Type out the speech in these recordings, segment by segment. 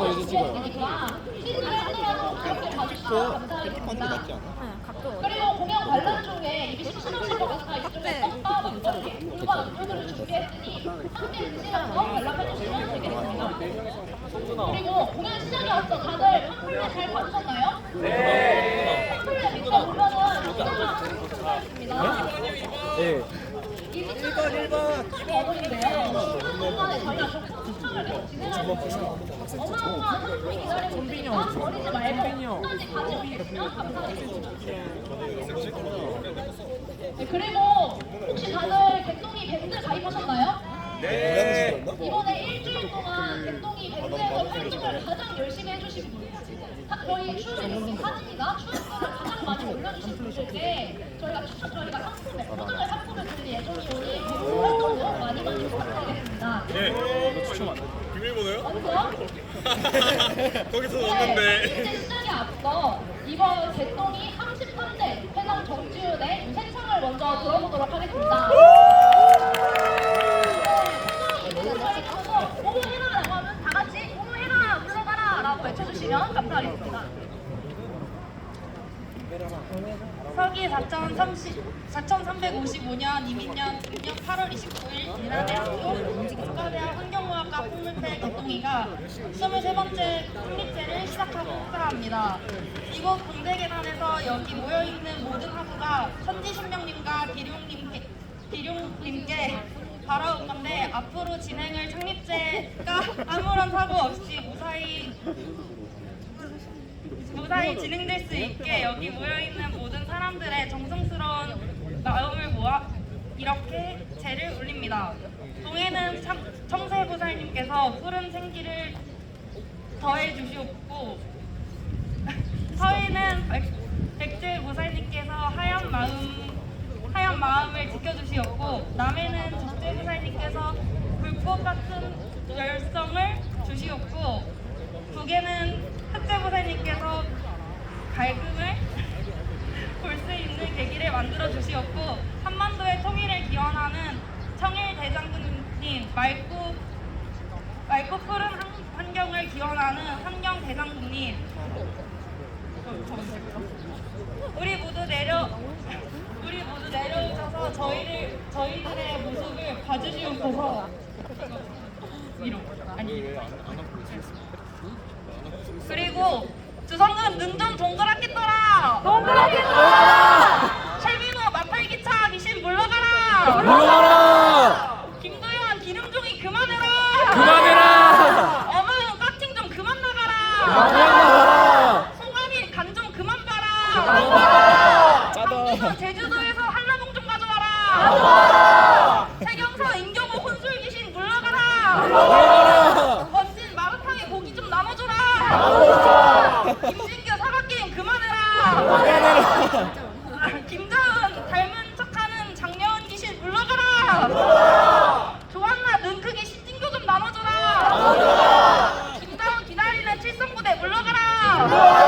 어, 찍어요. 있으니까 시즌을 하더라도 그렇게 봐주시면 감사하겠습니다. 낫지 않아? 네, 각도 그리고 공연 관람 중에 이게 시청하실 것같아 이쪽에 떴다 막 이렇게 불과 음료들을 준비했으니 함께 드시면서 관람해 주시면 되겠습니다. 그리고 공연 시작이 앞서 다들 팜플렛 잘 받으셨나요? 네. 팜플렛 밑에 보면은 시작하겠습니다. 네. 1번 1번 어머니인데요. 10분간에 저희가 네, 그리고 혹시 다들 개똥이 밴드 가입하셨나요? 네. 이번에 일주일 동안 개똥이 밴드에서 활동을 가장 열심히 해주신 분 하- 저희 춤 하진이가 추억들을 가장 많이 올려주신 분들께 저희가 추천 저희가 상품을 포장을 상품을 드릴 예정이오니 밴드 활동도 많이 많이 부탁드리겠습니다. 비밀번호요? 어디서? 거기서 네, 넣었는데 이제 시작에 앞서 이번 개똥이 33대 회장 정지훈의 유생창을 먼저 들어보도록 하겠습니다. 공모해라라고 하면 다 같이 공모해라 불러가라 라고 외쳐주시면 감사하겠습니다. 서기 4030 4355년 이민년 6년 8월 29일 인하대학교 국가대학 환경공학과 풍물패 개똥이가 23번째 국립제를 시작하고 축하합니다. 이곳 공대계단에서 여기 모여있는 모든 학우가 천지신명님과 기룡님께, 기룡님께 바라온 건데 앞으로 진행을 창립제가 아무런 사고 없이 무사히 무사히 진행될 수 있게 여기 모여있는 모든 사람들의 정성스러운 마음을 모아 이렇게 제를 올립니다. 동해는 참- 청세보살님께서 푸른 생기를 더해 주시옵고 서해는 백- 백제 보살님께서 하얀 마음 하얀 마음을 지켜주시옵고 남해는 적재 보살님께서 불꽃 같은 열성을 주시옵고 북에는 흑제 보살님께서 밝음을 볼 수 있는 계기를 만들어 주시옵고 한반도의 통일을 기원하는 청일 대장군님 맑고 맑고 푸른 환- 환경을 기원하는 환경 대장군님. 우리 모두 내려 우리 모두 내려오셔서 저희를 저희들의 모습을 봐주시옵소서. 위로 아니. 그리고 주성은 능좀 동그랗게 떠라 Oh.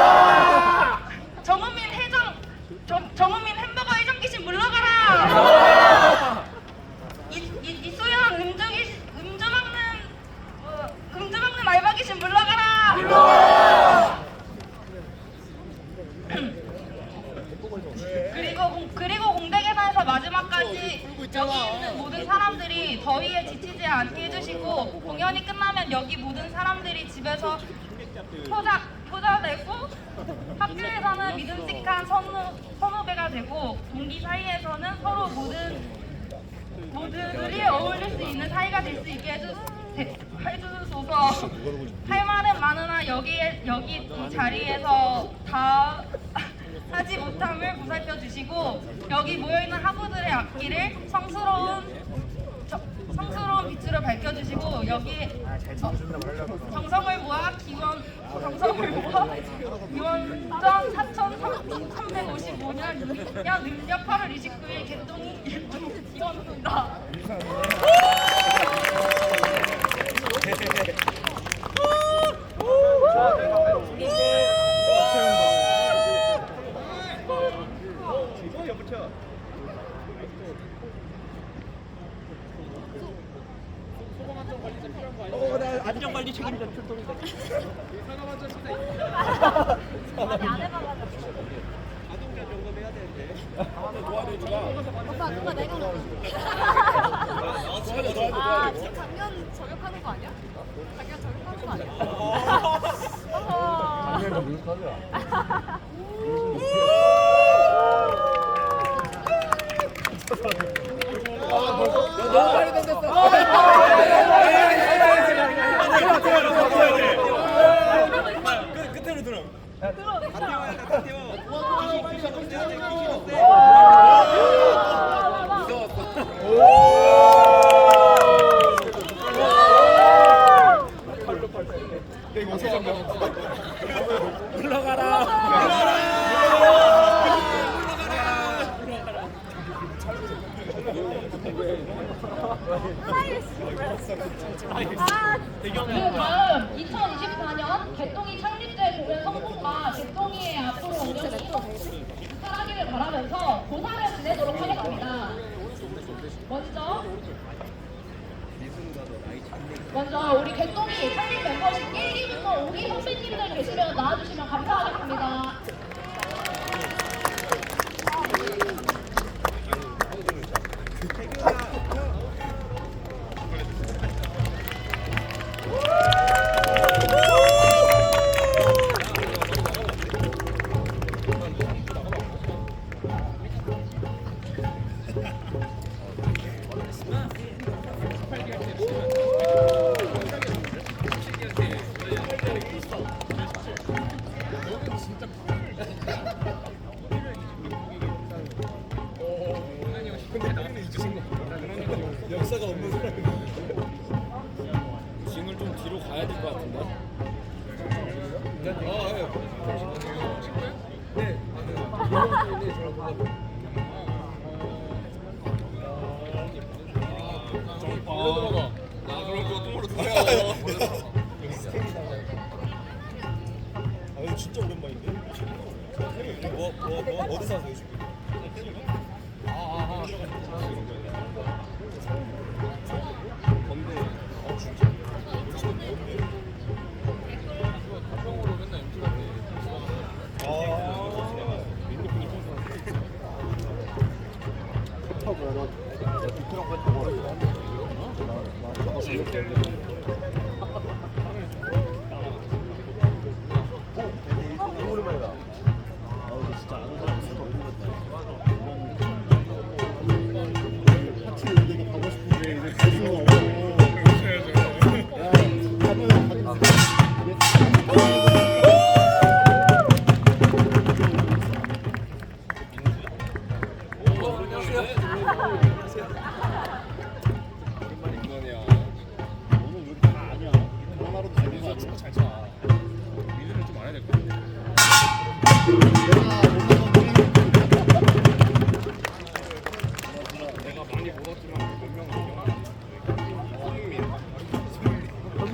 할 말은 많으나 여기 이 자리에서 다 하지 못함을 보살펴 주시고 여기 모여 있는 학우들의 앞길을 성스러운 저- 성스러운 빛으로 밝혀 주시고 여기 어, 정성을 모아 기원 정성을 모아 기원전 4,355년 년 음력 8월 29일 개똥이 기원합니다. 안 해봐가지고. 오빠 누가 내가 아 저격하는 거 아니야? 작년 저격하는 거 아니야? 너무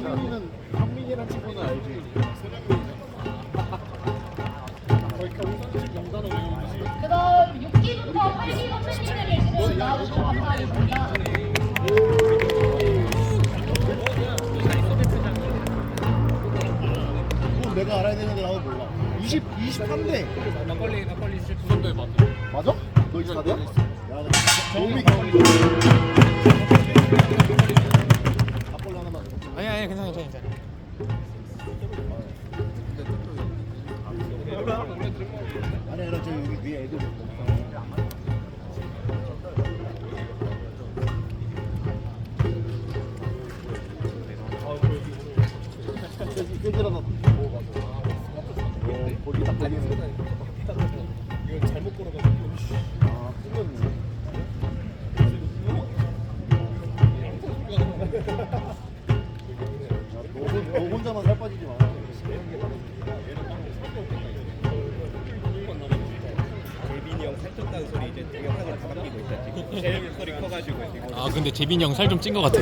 현민이는 현민이란 친구는 알지? 그 다음 6기부터 8기 선배님들 계시면 나와주시면 감사하겠습니다. 그건 내가 알아야 되는데 나도 몰라. 20 23대 깨지라다 거기 딱 걸리는 이건 잘못 걸어가지고. 아 끊겼네 너, 혼- 너 혼자만 살 빠지지 마 재빈이 형 살쪘다는 소리 이제 영상으로 다 바뀌고 있다 지금. 제일 소리 커가지고 지금. 아 근데 재빈이 형 살 좀 찐 것 같아.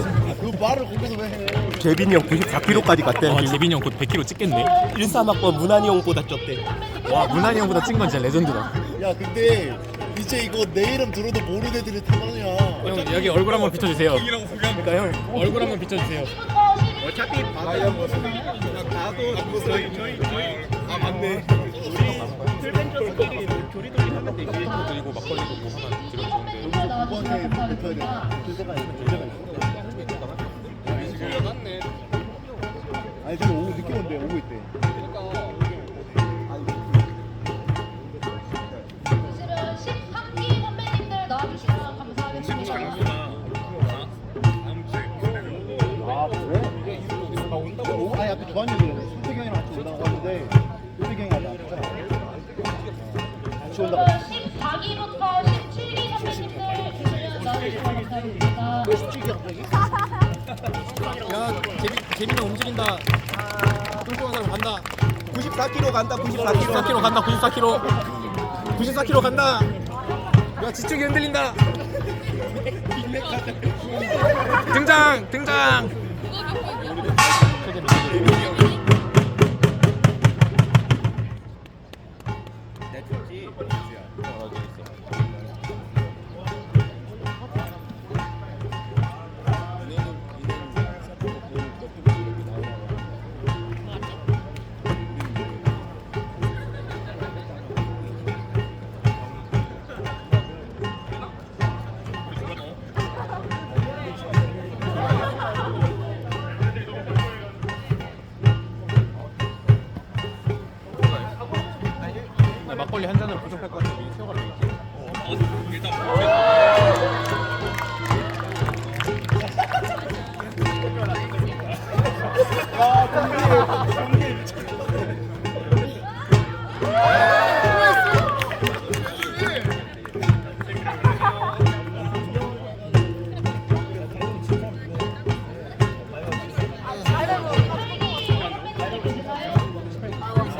그 말을 거기서 왜 해? 재빈이 형 94kg까지 갔대. 와 재빈이 형 곧 100kg 찍겠네. 13학번 문한이 형보다 쪘대. 와 문한이 형보다 찐 건 진짜 레전드다. 야 근데 이제 이거 내 이름 들어도 모르는 애들이 타방이야 형 여기 얼굴 한번 비춰주세요. 그러니까 형 얼굴 한번 비춰주세요. 6기부터 어차피 한 번. 나도 저희 저희 저희 아 맞네. 풀벤처스끼리 조리돌이 하면 되지. 그리고 막걸리도 뭐 하나 들으면 좋은데. 나와주시면 감사하겠습니다. 그때가 있는 문제가 있어. 아니 지금 오후 늦게 온대 오고 있대. 실은 13기 선배님들 나와주시면 감사하겠습니다. 아 그래? 아 온다고? 오, 아니 아까. 순택이 형이랑 같이 온다고 하는데 형이 아직 안 왔잖아. 같이 온다고. 14기부터 17기 선배님들 주시면 나와주시면 감사하겠습니다. 왜 17기 갑자기? 야 재민 재민이 움직인다. 뚱뚱한 사람 간다. 94kg 간다. 94kg. 94kg 간다. 94kg. 94kg 간다. 야 지축이 흔들린다. 등장 등장.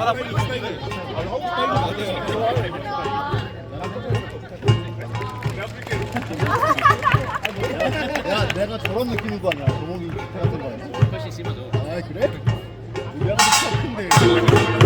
야 내가 저런 느낌인 거 아니야? 기태 같은 거 아니야? 훨씬 심하죠. 아 그래? 내가 더 큰데.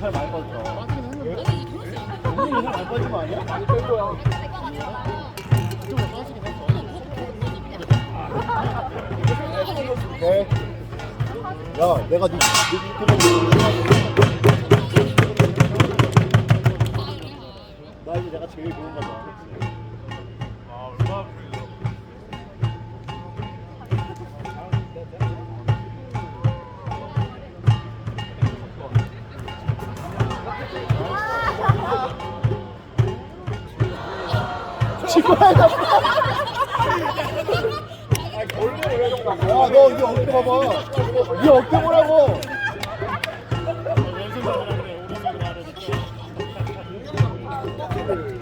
살 많이 빠졌다. 김유리 살많이 빠진 거 아니야? 네. 야, 내가 네, 네 유튜브 나 이제 내가 제일 좋은 거다. 야, 너 이제 어깨 봐봐. 이 어깨 보라고. 그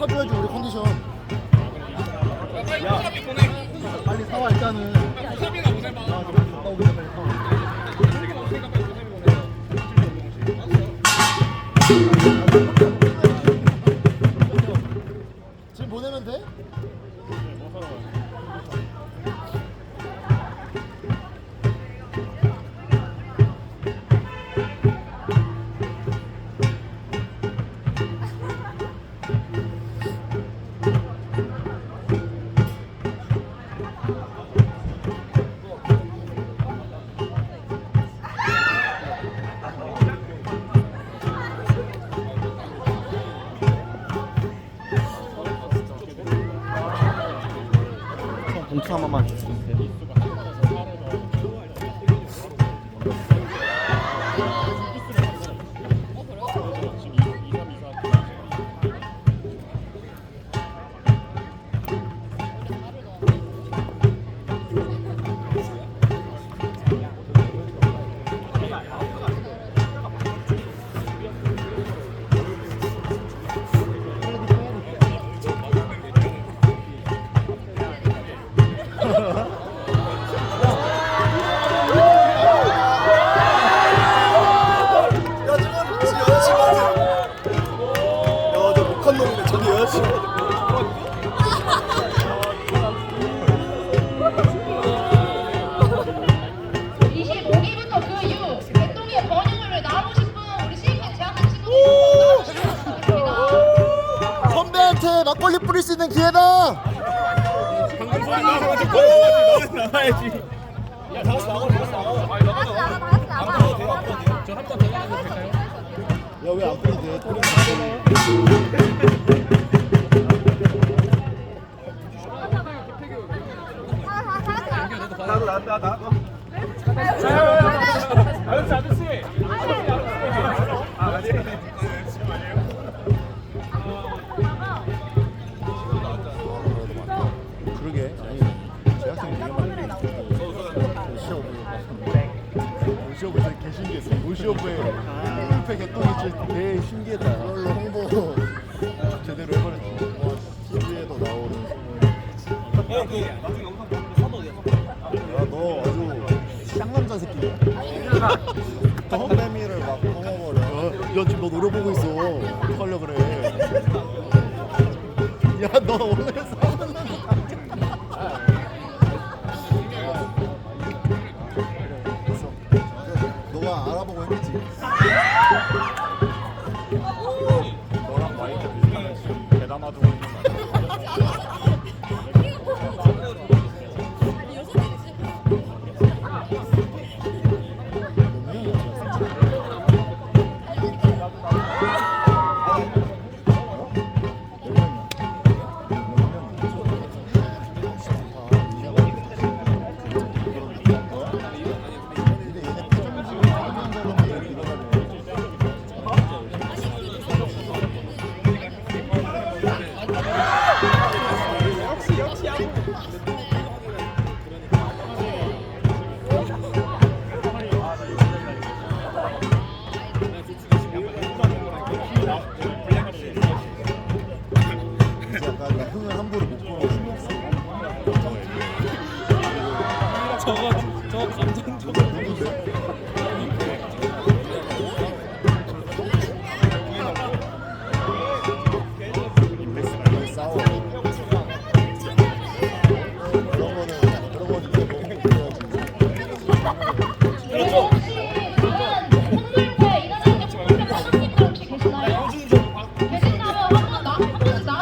사줘야지 우리 컨디션 야 빨리 사와 일단은 야, 빨리 빨리 사와 tamam Aksu. Oh,